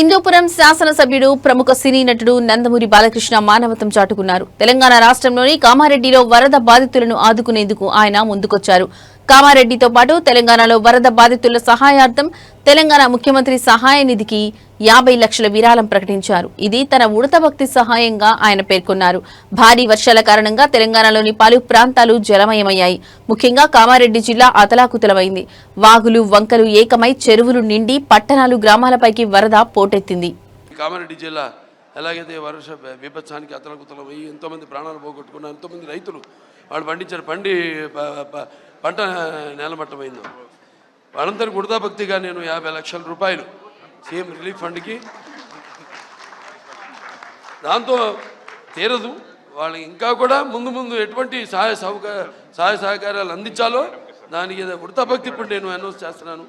హిందూపురం శాసనసభ్యుడు ప్రముఖ సినీ నటుడు నందమూరి బాలకృష్ణ మానవతం చాటుకున్నారు. తెలంగాణ రాష్ట్రంలోని కామారెడ్డిలో వరద బాధితులను ఆదుకునేందుకు ఆయన ముందుకొచ్చారు. కామారెడ్డితో పాటు తెలంగాణలో వరద బాధితుల సహాయార్థం తెలంగాణ ముఖ్యమంత్రి సహాయ నిధికి యాభై లక్షల విరాళం ప్రకటించారు. ఇది తన ఉడత భక్తి సహాయంగా ఆయన పేర్కొన్నారు. భారీ వర్షాల కారణంగా తెలంగాణలోని పలు ప్రాంతాలు జలమయమయ్యాయి. ముఖ్యంగా కామారెడ్డి జిల్లా అతలాకుతలమైంది. వాగులు వంకలు ఏకమై చెరువులు నిండి పట్టణాలు గ్రామాలపైకి వరద పోటెత్తింది. కామారెడ్డి జిల్లా ఎలాగైతే వర్ష అతల అతలకుతలం అయ్యి ఎంతోమంది ప్రాణాలు పోగొట్టుకున్నారు ఎంతోమంది రైతులు వాళ్ళు పండించారు పండి పంట నేలమట్టమైందో. వాళ్ళందరూ ఉడతాభక్తిగా నేను యాభై లక్షల రూపాయలు సీఎం రిలీఫ్ ఫండ్కి దాంతో తీరదు. వాళ్ళకి ఇంకా కూడా ముందు ముందు ఎటువంటి సహాయ సహకార సహాయ సహకారాలు అందించాలో దానికి ఉడతాభక్తి ఇప్పుడు నేను అనౌన్స్ చేస్తున్నాను.